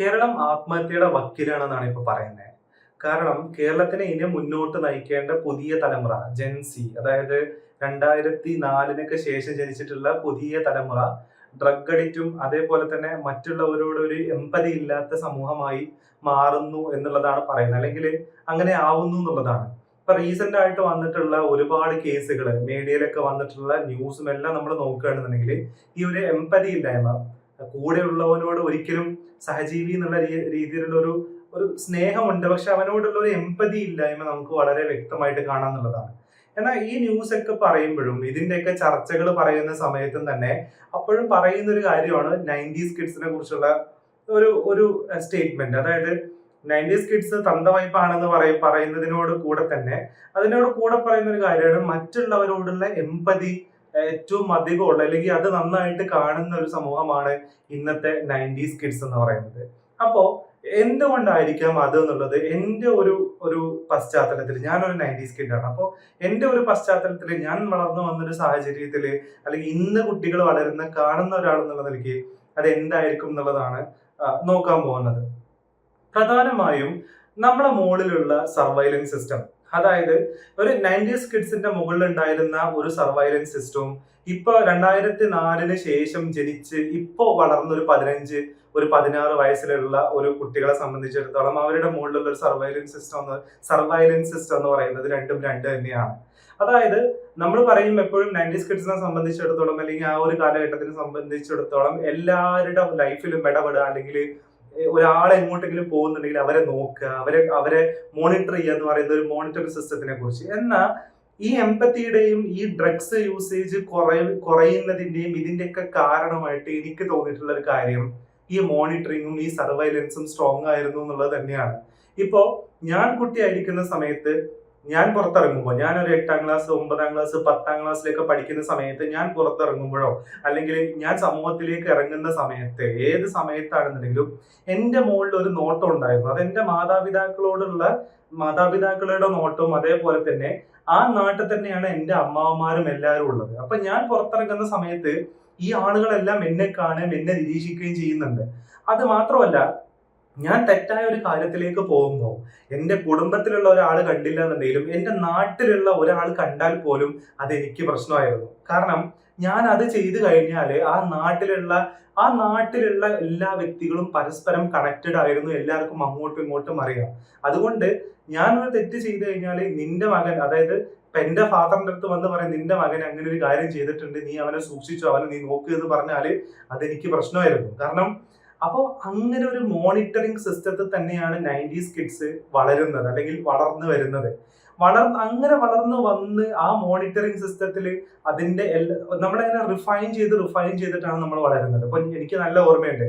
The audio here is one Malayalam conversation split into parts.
കേരളം ആത്മഹത്യയുടെ വക്കീലാണെന്നാണ് ഇപ്പൊ പറയുന്നത് കാരണം കേരളത്തിനെ ഇനി മുന്നോട്ട് നയിക്കേണ്ട പുതിയ തലമുറ ജെൻസി അതായത് രണ്ടായിരത്തി നാലിനൊക്കെ ശേഷം ജനിച്ചിട്ടുള്ള പുതിയ തലമുറ ഡ്രഗ് അഡിക്റ്റും അതേപോലെ തന്നെ മറ്റുള്ളവരോട് ഒരു എമ്പതി ഇല്ലാത്ത സമൂഹമായി മാറുന്നു എന്നുള്ളതാണ് പറയുന്നത്. അല്ലെങ്കിൽ അങ്ങനെ ആവുന്നു എന്നുള്ളതാണ്. ഇപ്പൊ റീസെന്റ് ആയിട്ട് വന്നിട്ടുള്ള ഒരുപാട് കേസുകൾ മീഡിയയിലൊക്കെ വന്നിട്ടുള്ള ന്യൂസും എല്ലാം നമ്മൾ നോക്കുകയാണെന്നുണ്ടെങ്കിൽ ഈ ഒരു എമ്പതി ഇല്ലായ്മ കൂടെയുള്ളവനോട് ഒരിക്കലും സഹജീവി എന്നുള്ള രീതിയിലുള്ള ഒരു ഒരു സ്നേഹമുണ്ട്. പക്ഷെ അവനോടുള്ള ഒരു എമ്പതി ഇല്ലായ്മ നമുക്ക് വളരെ വ്യക്തമായിട്ട് കാണാന്നുള്ളതാണ് എന്നാൽ ഈ ന്യൂസ് ഒക്കെ പറയുമ്പോഴും ഇതിന്റെയൊക്കെ ചർച്ചകൾ പറയുന്ന സമയത്തും തന്നെ അപ്പോഴും പറയുന്ന ഒരു കാര്യമാണ് നയന്റീസ് കിഡ്സിനെ കുറിച്ചുള്ള ഒരു ഒരു സ്റ്റേറ്റ്മെന്റ് അതായത് നയന്റീസ് കിഡ്സ് തന്തവായ്പാണെന്ന് പറയ പറയുന്നതിനോട് കൂടെ തന്നെ അതിനോട് കൂടെ പറയുന്ന ഒരു കാര്യമാണ് മറ്റുള്ളവരോടുള്ള എമ്പതി ഏറ്റവും അധികമുള്ള അല്ലെങ്കിൽ അത് നന്നായിട്ട് കാണുന്ന ഒരു സമൂഹമാണ് ഇന്നത്തെ നയന്റീസ് കിഡ്സ് എന്ന് പറയുന്നത്. അപ്പോ എന്തുകൊണ്ടായിരിക്കാം അത് എന്നുള്ളത് എന്റെ ഒരു ഒരു പശ്ചാത്തലത്തിൽ ഞാനൊരു നയന്റീസ് കിഡാണ്. അപ്പോൾ എന്റെ ഒരു പശ്ചാത്തലത്തിൽ ഞാൻ വളർന്നു വന്നൊരു സാഹചര്യത്തിൽ അല്ലെങ്കിൽ ഇന്ന് കുട്ടികൾ വളരുന്ന കാണുന്ന ഒരാൾ എന്നുള്ള നിലയ്ക്ക് അത് എന്തായിരിക്കും എന്നുള്ളതാണ് നോക്കാൻ പോകുന്നത്. പ്രധാനമായും നമ്മുടെ മുകളിലുള്ള സർവൈലൻസ് സിസ്റ്റം. അതായത് ഒരു നയന്റീസ് കിഡ്സിന്റെ മുകളിൽ ഉണ്ടായിരുന്ന ഒരു സർവൈലൻസ് സിസ്റ്റവും ഇപ്പൊ രണ്ടായിരത്തി നാലിന് ശേഷം ജനിച്ച് ഇപ്പോ വളർന്ന ഒരു പതിനഞ്ച് ഒരു പതിനാറ് വയസ്സിലുള്ള ഒരു കുട്ടികളെ സംബന്ധിച്ചിടത്തോളം അവരുടെ മുകളിലുള്ള ഒരു സർവൈലൻസ് സിസ്റ്റം എന്ന് സർവൈലൻസ് സിസ്റ്റം എന്ന് പറയുന്നത് രണ്ടും രണ്ട് തന്നെയാണ്. അതായത് നമ്മൾ പറയും എപ്പോഴും നയന്റീസ് കിഡ്സിനെ സംബന്ധിച്ചിടത്തോളം അല്ലെങ്കിൽ ആ ഒരു കാലഘട്ടത്തിനെ സംബന്ധിച്ചിടത്തോളം എല്ലാവരുടെ ലൈഫിലും ഇടപെടുക അല്ലെങ്കിൽ ഒരാൾ എങ്ങോട്ടെങ്കിലും പോകുന്നുണ്ടെങ്കിൽ അവരെ നോക്കുക അവരെ അവരെ മോണിറ്റർ ചെയ്യുക എന്ന് പറയുന്ന ഒരു മോണിറ്ററിംഗ് സിസ്റ്റത്തിനെ കുറിച്ച്. എന്നാൽ ഈ എമ്പത്തിയുടെയും ഈ ഡ്രഗ്സ് യൂസേജ് കുറയ കുറയുന്നതിന്റെയും ഇതിന്റെയൊക്കെ കാരണമായിട്ട് എനിക്ക് തോന്നിയിട്ടുള്ള ഒരു കാര്യം ഈ മോണിറ്ററിങ്ങും ഈ സർവൈലൻസും സ്ട്രോങ് ആയിരുന്നു എന്നുള്ളത് തന്നെയാണ്. ഇപ്പോൾ ഞാൻ കുട്ടിയായിരിക്കുന്ന സമയത്ത് ഞാൻ പുറത്തിറങ്ങുമ്പോൾ ഞാൻ ഒരു എട്ടാം ക്ലാസ് ഒമ്പതാം ക്ലാസ് പത്താം ക്ലാസ്സിലൊക്കെ പഠിക്കുന്ന സമയത്ത് ഞാൻ പുറത്തിറങ്ങുമ്പോഴോ അല്ലെങ്കിൽ ഞാൻ സമൂഹത്തിലേക്ക് ഇറങ്ങുന്ന സമയത്ത് ഏത് സമയത്താണെന്നുണ്ടെങ്കിലും എന്റെ മുകളിൽ ഒരു നോട്ടം ഉണ്ടായിരുന്നു. അത് എന്റെ മാതാപിതാക്കളോടുള്ള മാതാപിതാക്കളുടെ നോട്ടവും അതേപോലെ തന്നെ ആ നാട്ടിൽ തന്നെയാണ് എന്റെ അമ്മാവന്മാരും എല്ലാവരും ഉള്ളത്. അപ്പൊ ഞാൻ പുറത്തിറങ്ങുന്ന സമയത്ത് ഈ ആളുകളെല്ലാം എന്നെ കാണുകയും എന്നെ നിരീക്ഷിക്കുകയും ചെയ്യുന്നുണ്ട്. അത് മാത്രമല്ല ഞാൻ തെറ്റായ ഒരു കാര്യത്തിലേക്ക് പോകുമ്പോൾ എന്റെ കുടുംബത്തിലുള്ള ഒരാൾ കണ്ടില്ല എന്നുണ്ടെങ്കിലും എന്റെ നാട്ടിലുള്ള ഒരാൾ കണ്ടാൽ പോലും അത് എനിക്ക് പ്രശ്നമായിരുന്നു. കാരണം ഞാൻ അത് ചെയ്തു കഴിഞ്ഞാൽ ആ നാട്ടിലുള്ള ആ നാട്ടിലുള്ള എല്ലാ വ്യക്തികളും പരസ്പരം കണക്റ്റഡ് ആയിരുന്നു. എല്ലാവർക്കും അങ്ങോട്ടും ഇങ്ങോട്ടും അറിയാം. അതുകൊണ്ട് ഞാൻ ഞാനൊരു തെറ്റ് ചെയ്തു കഴിഞ്ഞാൽ നിന്റെ മകൻ അതായത് ഇപ്പൊ എന്റെ ഫാദറിന്റെ അടുത്ത് വന്ന് പറയും നിന്റെ മകൻ അങ്ങനെ ഒരു കാര്യം ചെയ്തിട്ടുണ്ട്. നീ അവനെ സൂക്ഷിച്ചു അവനെ നീ നോക്കുക എന്ന് പറഞ്ഞാൽ അതെനിക്ക് പ്രശ്നമായിരുന്നു. കാരണം അപ്പോൾ അങ്ങനെ ഒരു മോണിറ്ററിംഗ് സിസ്റ്റത്തിൽ തന്നെയാണ് നയന്റീസ് കിഡ്സ് വളരുന്നത് അല്ലെങ്കിൽ വളർന്നു വരുന്നത്. വളർ അങ്ങനെ വളർന്നു വന്ന് ആ മോണിറ്ററിംഗ് സിസ്റ്റത്തിൽ അതിന്റെ എല്ലാ നമ്മളങ്ങനെ റിഫൈൻ ചെയ്ത് റിഫൈൻ ചെയ്തിട്ടാണ് നമ്മൾ വളരുന്നത്. അപ്പൊ എനിക്ക് നല്ല ഓർമ്മയുണ്ട്.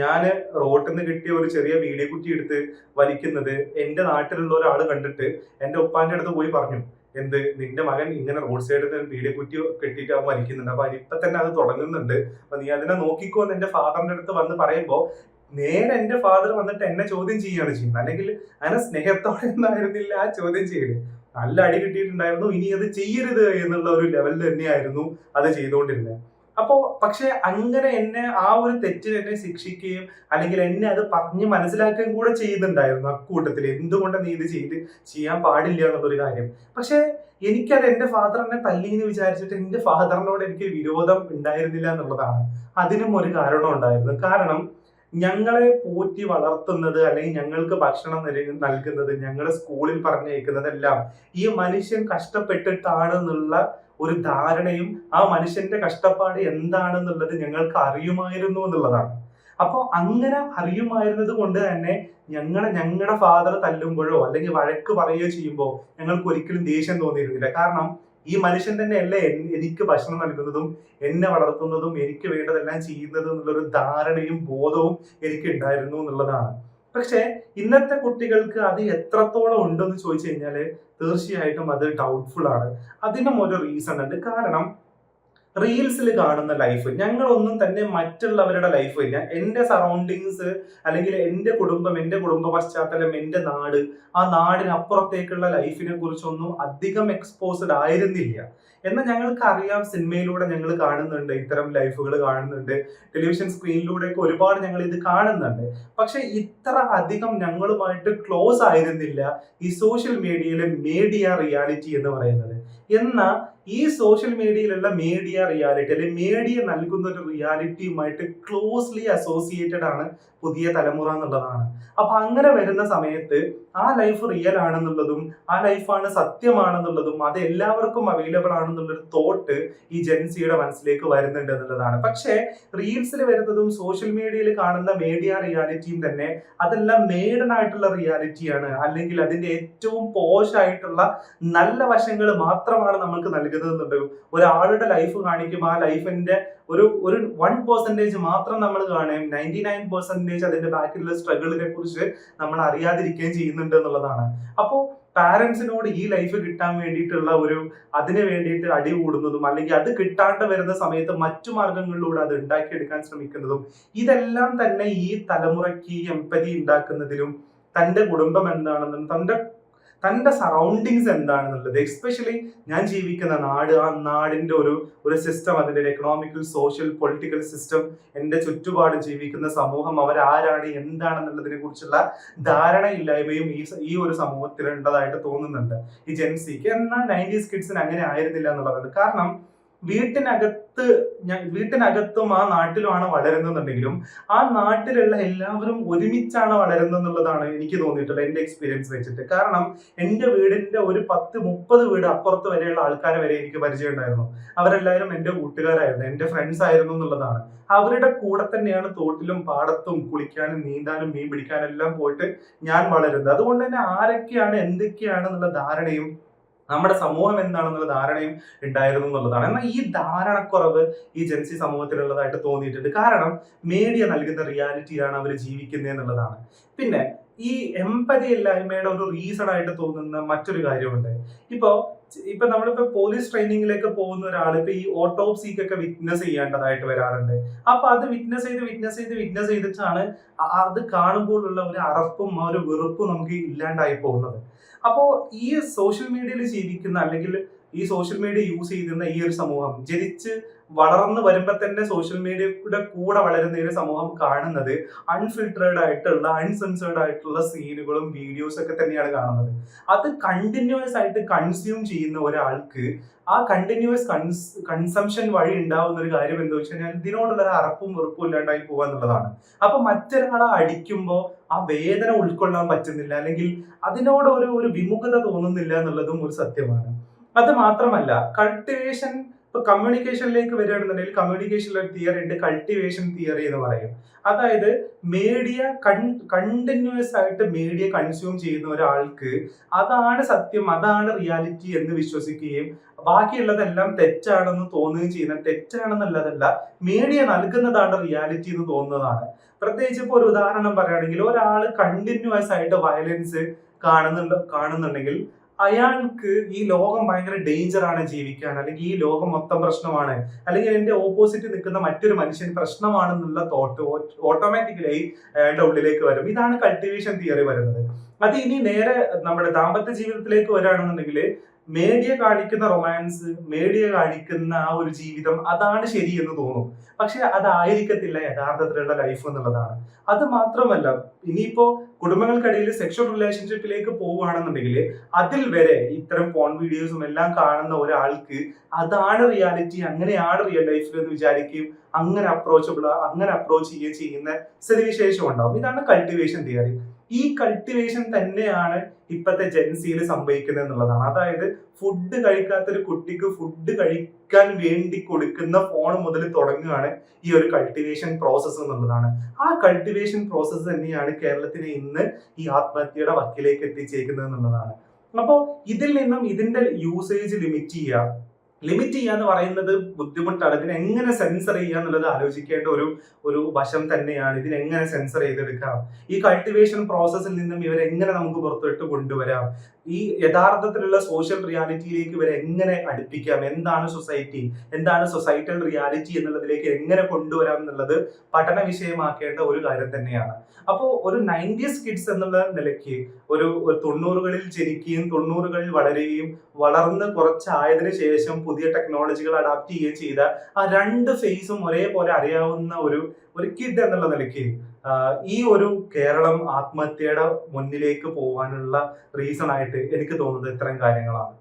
ഞാൻ റോട്ടിൽ നിന്ന് കിട്ടിയ ഒരു ചെറിയ വീഡിയോ കുറ്റി എടുത്ത് വലിക്കുന്നത് എന്റെ നാട്ടിലുള്ള ഒരാൾ കണ്ടിട്ട് എന്റെ ഉപ്പാന്റെ അടുത്ത് പോയി പറഞ്ഞു എന്ത്? നിന്റെ മകൻ ഇങ്ങനെ റോഡ് സൈഡിൽ നിന്ന് വീഡിയോ കുറ്റി കെട്ടിയിട്ട് അവൻ മരിക്കുന്നുണ്ട്. അപ്പൊ ഇപ്പൊ തന്നെ അത് തുടങ്ങുന്നുണ്ട്. അപ്പൊ നീ അതിനെ നോക്കിക്കോ എന്ന് എന്റെ ഫാദറിന്റെ അടുത്ത് വന്ന് പറയുമ്പോ നേരെ എന്റെ ഫാദർ വന്നിട്ട് എന്നെ ചോദ്യം ചെയ്യുകയാണ് ചെയ്യുന്നത്. അല്ലെങ്കിൽ അങ്ങനെ സ്നേഹത്തോടെ ഒന്നായിരുന്നില്ല ആ ചോദ്യം ചെയ്യൽ. നല്ല അടി കിട്ടിയിട്ടുണ്ടായിരുന്നു. ഇനി അത് ചെയ്യരുത് എന്നുള്ള ഒരു ലെവലിൽ തന്നെയായിരുന്നു അത് ചെയ്തുകൊണ്ടിരുന്നത്. അപ്പോ പക്ഷെ അങ്ങനെ എന്നെ ആ ഒരു തെറ്റിന് എന്നെ ശിക്ഷിക്കുകയും അല്ലെങ്കിൽ എന്നെ അത് പറഞ്ഞ് മനസ്സിലാക്കുകയും കൂടെ ചെയ്യുന്നുണ്ടായിരുന്നു അക്കൂട്ടത്തിൽ എന്തുകൊണ്ട് നീ ഇത് ചെയ്ത് ചെയ്യാൻ പാടില്ല എന്നുള്ളൊരു കാര്യം. പക്ഷെ എനിക്കത് എന്റെ ഫാദർ എന്നെ തല്ലി എന്ന് വിചാരിച്ചിട്ട് എന്റെ ഫാദറിനോട് എനിക്ക് വിരോധം ഉണ്ടായിരുന്നില്ല എന്നുള്ളതാണ്. അതിനും ഒരു കാരണം ഉണ്ടായിരുന്നു. കാരണം ഞങ്ങളെ പോറ്റി വളർത്തുന്നത് അല്ലെങ്കിൽ ഞങ്ങൾക്ക് ഭക്ഷണം നൽകുന്നത് ഞങ്ങളെ സ്കൂളിൽ പറഞ്ഞയക്കുന്നതെല്ലാം ഈ മനുഷ്യൻ കഷ്ടപ്പെട്ടിട്ടാണ് എന്നുള്ള ഒരു ധാരണയും ആ മനുഷ്യന്റെ കഷ്ടപ്പാട് എന്താണെന്നുള്ളത് ഞങ്ങൾക്ക് അറിയുമായിരുന്നു എന്നുള്ളതാണ്. അപ്പോൾ അങ്ങനെ അറിയുമായിരുന്നത് കൊണ്ട് തന്നെ ഞങ്ങളെ ഞങ്ങളുടെ ഫാദർ തല്ലുമ്പോഴോ അല്ലെങ്കിൽ വഴക്ക് പറയുകയോ ചെയ്യുമ്പോൾ ഞങ്ങൾക്ക് ഒരിക്കലും ദേഷ്യം തോന്നിയിരുന്നില്ല. കാരണം ഈ മനുഷ്യൻ തന്നെയല്ലേ എനിക്ക് ഭക്ഷണം നൽകുന്നതും എന്നെ വളർത്തുന്നതും എനിക്ക് വേണ്ടതെല്ലാം ചെയ്യുന്നതും എന്നുള്ളൊരു ധാരണയും ബോധവും എനിക്ക് ഉണ്ടായിരുന്നു എന്നുള്ളതാണ്. പക്ഷെ ഇന്നത്തെ കുട്ടികൾക്ക് അത് എത്രത്തോളം ഉണ്ടെന്ന് ചോദിച്ചു കഴിഞ്ഞാൽ തീർച്ചയായിട്ടും അത് ഡൗട്ട്ഫുൾ ആണ്. അതിനും ഒരു റീസൺ ഉണ്ട്. കാരണം റീൽസിൽ കാണുന്ന ലൈഫ് ഞങ്ങളൊന്നും തന്നെ മറ്റുള്ളവരുടെ ലൈഫ് ഇല്ല. എന്റെ സറൗണ്ടിങ്സ് അല്ലെങ്കിൽ എന്റെ കുടുംബം എന്റെ കുടുംബ പശ്ചാത്തലം എന്റെ നാട് ആ നാടിനപ്പുറത്തേക്കുള്ള ലൈഫിനെ കുറിച്ചൊന്നും അധികം എക്സ്പോസ്ഡ് ആയിരുന്നില്ല. എന്നാൽ ഞങ്ങൾക്ക് അറിയാം സിനിമയിലൂടെ ഞങ്ങൾ കാണുന്നുണ്ട് ഇത്തരം ലൈഫുകൾ കാണുന്നുണ്ട്. ടെലിവിഷൻ സ്ക്രീനിലൂടെയൊക്കെ ഒരുപാട് ഞങ്ങൾ ഇത് കാണുന്നുണ്ട്. പക്ഷെ ഇത്ര അധികം ഞങ്ങളുമായിട്ട് ക്ലോസ് ആയിരുന്നില്ല ഈ സോഷ്യൽ മീഡിയയിലെ മീഡിയ റിയാലിറ്റി എന്ന് പറയുന്നത്. എന്നാൽ ഈ സോഷ്യൽ മീഡിയയിലുള്ള മീഡിയ റിയാലിറ്റി അല്ലെങ്കിൽ മീഡിയ നൽകുന്ന ഒരു റിയാലിറ്റിയുമായിട്ട് ക്ലോസ്ലി അസോസിയേറ്റഡ് ആണ് പുതിയ തലമുറ എന്നുള്ളതാണ്. അപ്പൊ അങ്ങനെ വരുന്ന സമയത്ത് ആ ലൈഫ് റിയൽ ആണെന്നുള്ളതും ആ ലൈഫാണ് സത്യമാണെന്നുള്ളതും അത് എല്ലാവർക്കും അവൈലബിൾ ആണെന്നുള്ളൊരു തോട്ട് ഈ ജെൻസിയുടെ മനസ്സിലേക്ക് വരുന്നുണ്ട് എന്നുള്ളതാണ്. പക്ഷേ റീൽസിൽ വരുന്നതും സോഷ്യൽ മീഡിയയിൽ കാണുന്ന മീഡിയ റിയാലിറ്റിയും തന്നെ അതെല്ലാം മേഡൻ ആയിട്ടുള്ള റിയാലിറ്റിയാണ് അല്ലെങ്കിൽ അതിന്റെ ഏറ്റവും പോഷായിട്ടുള്ള നല്ല വശങ്ങൾ മാത്രമാണ് നമുക്ക് നൽകുന്നത് ഒരാളുടെ ലൈഫ് കാണിക്കുമ്പോൾ ആ ലൈഫിന്റെ ഒരു ഒരു വൺ പെർസെന്റേജ് മാത്രം നമ്മൾ കാണുകയും നയന്റി നയൻ പെർസെന്റേജ് അതിന്റെ ബാക്കിലുള്ള സ്ട്രഗിളിനെ കുറിച്ച് നമ്മൾ അറിയാതിരിക്കുകയും ചെയ്യുന്നുണ്ട് എന്നുള്ളതാണ്. അപ്പോൾ പാരന്റ്സിനോട് ഈ ലൈഫ് കിട്ടാൻ വേണ്ടിയിട്ടുള്ള ഒരു അതിന് വേണ്ടിയിട്ട് അടി കൂടുന്നതും അല്ലെങ്കിൽ അത് കിട്ടാണ്ട് വരുന്ന സമയത്ത് മറ്റു മാർഗങ്ങളിലൂടെ അത് ഉണ്ടാക്കിയെടുക്കാൻ ശ്രമിക്കുന്നതും ഇതെല്ലാം തന്നെ ഈ തലമുറയ്ക്ക് എമ്പതി ഉണ്ടാക്കുന്നതിലും തന്റെ കുടുംബം എന്താണെന്നും തന്റെ തന്റെ സറൗണ്ടിങ്സ് എന്താണെന്നുള്ളത്. എസ്പെഷ്യലി ഞാൻ ജീവിക്കുന്ന നാട് ആ നാടിന്റെ ഒരു ഒരു സിസ്റ്റം അതിന്റെ ഒരു എക്കണോമിക്കൽ സോഷ്യൽ പൊളിറ്റിക്കൽ സിസ്റ്റം എന്റെ ചുറ്റുപാട് ജീവിക്കുന്ന സമൂഹം അവരാരാണ് എന്താണെന്നുള്ളതിനെ കുറിച്ചുള്ള ധാരണയില്ലായ്മയും ഈ ഈ ഒരു സമൂഹത്തിൽ ഉണ്ടതായിട്ട് തോന്നുന്നുണ്ട്. ഈ ജെൻസിക്ക് എന്നാൽ നയന്റീസ് കിഡ്സിന് അങ്ങനെ ആയിരുന്നില്ല എന്നുള്ളതാണ്. കാരണം വീട്ടിനകത്ത് വീട്ടിനകത്തും ആ നാട്ടിലുമാണ് വളരുന്നതെന്നുണ്ടെങ്കിലും ആ നാട്ടിലുള്ള എല്ലാവരും ഒരുമിച്ചാണ് വളരുന്നത് എന്നുള്ളതാണ് എനിക്ക് തോന്നിയിട്ടുള്ളത് എന്റെ എക്സ്പീരിയൻസ് വെച്ചിട്ട്. കാരണം എന്റെ വീടിന്റെ ഒരു പത്ത് മുപ്പത് വീട് അപ്പുറത്ത് വരെയുള്ള ആൾക്കാരെ വരെ എനിക്ക് പരിചയം ഉണ്ടായിരുന്നു അവരെല്ലാവരും എന്റെ കൂട്ടുകാരായിരുന്നു എന്റെ ഫ്രണ്ട്സ് ആയിരുന്നു എന്നുള്ളതാണ്. അവരുടെ കൂടെ തന്നെയാണ് തോട്ടിലും പാടത്തും കുളിക്കാനും നീന്താനും മീൻ പിടിക്കാനും എല്ലാം പോയിട്ട് ഞാൻ വളരുന്നത്. അതുകൊണ്ട് തന്നെ ആരൊക്കെയാണ് എന്തൊക്കെയാണ് എന്നുള്ള ധാരണയും നമ്മുടെ സമൂഹം എന്താണെന്നുള്ള ധാരണയും ഉണ്ടായിരുന്നു എന്നുള്ളതാണ്. എന്നാൽ ഈ ധാരണക്കുറവ് ഈ ജെൻസി സമൂഹത്തിലുള്ളതായിട്ട് തോന്നിയിട്ടുണ്ട്. കാരണം മീഡിയ നൽകുന്ന റിയാലിറ്റിയാണ് അവർ ജീവിക്കുന്നത് എന്നുള്ളതാണ്. പിന്നെ ഈ എമ്പതി ഇല്ലായ്മയുടെ ഒരു റീസൺ ആയിട്ട് തോന്നുന്ന മറ്റൊരു കാര്യമുണ്ട്. ഇപ്പോ ഇപ്പൊ നമ്മളിപ്പോ പോലീസ് ട്രെയിനിങ്ങിലേക്ക് പോകുന്ന ഒരാൾ ഇപ്പൊ ഈ ഓട്ടോപ്സിക്കൊക്കെ വിറ്റ്നസ് ചെയ്യേണ്ടതായിട്ട് വരാറുണ്ട്. അപ്പൊ അത് വിറ്റ്നസ് ചെയ്ത് വിറ്റ്നസ് ചെയ്ത് വിറ്റ്നസ് ചെയ്തിട്ടാണ് അത് കാണുമ്പോഴുള്ള ഒരു അറപ്പും ആ ഒരു വെറുപ്പും നമുക്ക് ഇല്ലാണ്ടായി പോകുന്നത്. അപ്പോ ഈ സോഷ്യൽ മീഡിയയിൽ ജീവിക്കുന്ന അല്ലെങ്കിൽ ഈ സോഷ്യൽ മീഡിയ യൂസ് ചെയ്തിരുന്ന ഈ ഒരു സമൂഹം. ജനിച്ച് വളർന്നു വരുമ്പോൾ തന്നെ സോഷ്യൽ മീഡിയയുടെ കൂടെ വളരുന്ന ഒരു സമൂഹം കാണുന്നത് അൺഫിൽറ്റേഡ് ആയിട്ടുള്ള അൺസെൻസേർഡ് ആയിട്ടുള്ള സീനുകളും വീഡിയോസ് ഒക്കെ തന്നെയാണ് കാണുന്നത്. അത് കണ്ടിന്യൂസ് ആയിട്ട് കൺസ്യൂം ചെയ്യുന്ന ഒരാൾക്ക് ആ കണ്ടിന്യൂസ് കൺസ് കൺസംഷൻ വഴി ഉണ്ടാവുന്ന ഒരു കാര്യം എന്താ വെച്ച് കഴിഞ്ഞാൽ ഇതിനോടുള്ള ഒരു അറപ്പും വെറുപ്പും ഇല്ലാണ്ടായി പോകുക എന്നുള്ളതാണ്. അപ്പൊ മറ്റൊരാളെ അടിക്കുമ്പോൾ ആ വേദന ഉൾക്കൊള്ളാൻ പറ്റുന്നില്ല അല്ലെങ്കിൽ അതിനോട് ഒരു ഒരു വിമുഖത തോന്നുന്നില്ല എന്നുള്ളതും ഒരു സത്യമാണ്. അത് മാത്രമല്ല കൾട്ടിവേഷൻ ഇപ്പൊ കമ്മ്യൂണിക്കേഷനിലേക്ക് വരികയാണെന്നുണ്ടെങ്കിൽ കമ്മ്യൂണിക്കേഷനിലെ തിയറി ഉണ്ട് കൾട്ടിവേഷൻ തിയറി എന്ന് പറയും. അതായത് മീഡിയ കണ്ടിന്യൂസ് ആയിട്ട് മീഡിയ കൺസ്യൂം ചെയ്യുന്ന ഒരാൾക്ക് അതാണ് സത്യം അതാണ് റിയാലിറ്റി എന്ന് വിശ്വസിക്കുകയും ബാക്കിയുള്ളതെല്ലാം തെറ്റാണെന്ന് തോന്നുകയും ചെയ്യുന്ന തെറ്റാണെന്നുള്ളതല്ല മീഡിയ നൽകുന്നതാണ് റിയാലിറ്റി എന്ന് തോന്നുന്നതാണ്. പ്രത്യേകിച്ച് ഇപ്പോൾ ഒരു ഉദാഹരണം പറയുകയാണെങ്കിൽ ഒരാൾ കണ്ടിന്യൂസ് ആയിട്ട് വയലൻസ് കാണുന്നുണ്ട് കാണുന്നുണ്ടെങ്കിൽ അയാൾക്ക് ഈ ലോകം ഭയങ്കര ഡേഞ്ചർ ആണ് ജീവിക്കാൻ. അല്ലെങ്കിൽ ഈ ലോകം മൊത്തം പ്രശ്നമാണ്. അല്ലെങ്കിൽ എന്റെ ഓപ്പോസിറ്റ് നിൽക്കുന്ന മറ്റൊരു മനുഷ്യൻ പ്രശ്നമാണെന്നുള്ള തോട്ട് ഓട്ടോമാറ്റിക്കലി അയാളുടെ ഉള്ളിലേക്ക് വരും. ഇതാണ് കൾട്ടിവേഷൻ തിയറി വരുന്നത്. അത് ഇനി നേരെ നമ്മുടെ ദാമ്പത്യ ജീവിതത്തിലേക്ക് വരാണെന്നുണ്ടെങ്കിൽ മേഡിയ കാണിക്കുന്ന റൊമാൻസ് മേഡിയ കാണിക്കുന്ന ആ ഒരു ജീവിതം അതാണ് ശരി എന്ന് തോന്നും. പക്ഷെ അതായിരിക്കത്തില്ല യഥാർത്ഥത്തിലുള്ള ലൈഫ് എന്നുള്ളതാണ്. അത് മാത്രമല്ല ഇനിയിപ്പോ കുടുംബങ്ങൾക്കിടയിൽ സെക്ഷൽ റിലേഷൻഷിപ്പിലേക്ക് പോവുകയാണെന്നുണ്ടെങ്കിൽ അതിൽ വരെ ഇത്തരം പോൺ വീഡിയോസും എല്ലാം കാണുന്ന ഒരാൾക്ക് അതാണ് റിയാലിറ്റി അങ്ങനെയാണ് റിയൽ ലൈഫിൽ എന്ന് വിചാരിക്കുകയും അങ്ങനെ അപ്രോച്ചബിൾ അങ്ങനെ അപ്രോച്ച് ചെയ്യുകയും ചെയ്യുന്ന സ്ഥിതിവിശേഷം ഉണ്ടാവും. ഇതാണ് കൾട്ടിവേഷൻ തിയറി ഈ കൾട്ടിവേഷൻ തന്നെയാണ് ഇപ്പോഴത്തെ ജെൻസിയിൽ സംഭവിക്കുന്നത് എന്നുള്ളതാണ്. അതായത് ഫുഡ് കഴിക്കാത്ത ഒരു കുട്ടിക്ക് ഫുഡ് കഴിക്കാൻ വേണ്ടി കൊടുക്കുന്ന ഫോൺ മുതൽ തുടങ്ങുകയാണ് ഈ ഒരു കൾട്ടിവേഷൻ പ്രോസസ്സ് എന്നുള്ളതാണ്. ആ കൾട്ടിവേഷൻ പ്രോസസ്സ് തന്നെയാണ് കേരളത്തിനെ ഇന്ന് ഈ ആത്മഹത്യയുടെ വക്കിലേക്ക് എത്തിച്ചേക്കുന്നത് എന്നുള്ളതാണ്. അപ്പോൾ ഇതിൽ നിന്നും ഇതിന്റെ യൂസേജ് ലിമിറ്റ് ചെയ്യുക ലിമിറ്റ് ചെയ്യുക എന്ന് പറയുന്നത് ബുദ്ധിമുട്ടാണ്. ഇതിനെ എങ്ങനെ സെൻസർ ചെയ്യുക എന്നുള്ളത് ആലോചിക്കേണ്ട ഒരു ഒരു വശം തന്നെയാണ്. ഇതിനെങ്ങനെ സെൻസർ ചെയ്തെടുക്കാം? ഈ കൾട്ടിവേഷൻ പ്രോസസ്സിൽ നിന്നും ഇവരെങ്ങനെ നമുക്ക് പുറത്തോട്ട് കൊണ്ടുവരാം? ഈ യഥാർത്ഥത്തിലുള്ള സോഷ്യൽ റിയാലിറ്റിയിലേക്ക് ഇവരെ എങ്ങനെ അടുപ്പിക്കാം? എന്താണ് സൊസൈറ്റി എന്താണ് സൊസൈറ്റൽ റിയാലിറ്റി എന്നുള്ളതിലേക്ക് എങ്ങനെ കൊണ്ടുവരാം എന്നുള്ളത് പഠന വിഷയമാക്കേണ്ട ഒരു കാര്യം തന്നെയാണ്. അപ്പോൾ ഒരു നയന്റീസ് കിഡ്സ് എന്നുള്ള നിലയ്ക്ക് ഒരു ഒരു തൊണ്ണൂറുകളിൽ ജനിക്കുകയും തൊണ്ണൂറുകളിൽ വളരുകയും വളർന്ന് കുറച്ചായതിനു ശേഷം പുതിയ ടെക്നോളജികൾ അഡാപ്റ്റ് ചെയ്യുകയും ചെയ്ത ആ രണ്ട് ഫേസും ഒരേപോലെ അറിയാവുന്ന ഒരു ഒരു കിഡ് എന്നുള്ള നിലയ്ക്ക് ഈ ഒരു കേരളം ആത്മഹത്യയുടെ മുന്നിലേക്ക് പോകാനുള്ള റീസൺ ആയിട്ട് എനിക്ക് തോന്നുന്നത് ഇത്തരം കാര്യങ്ങളാണ്.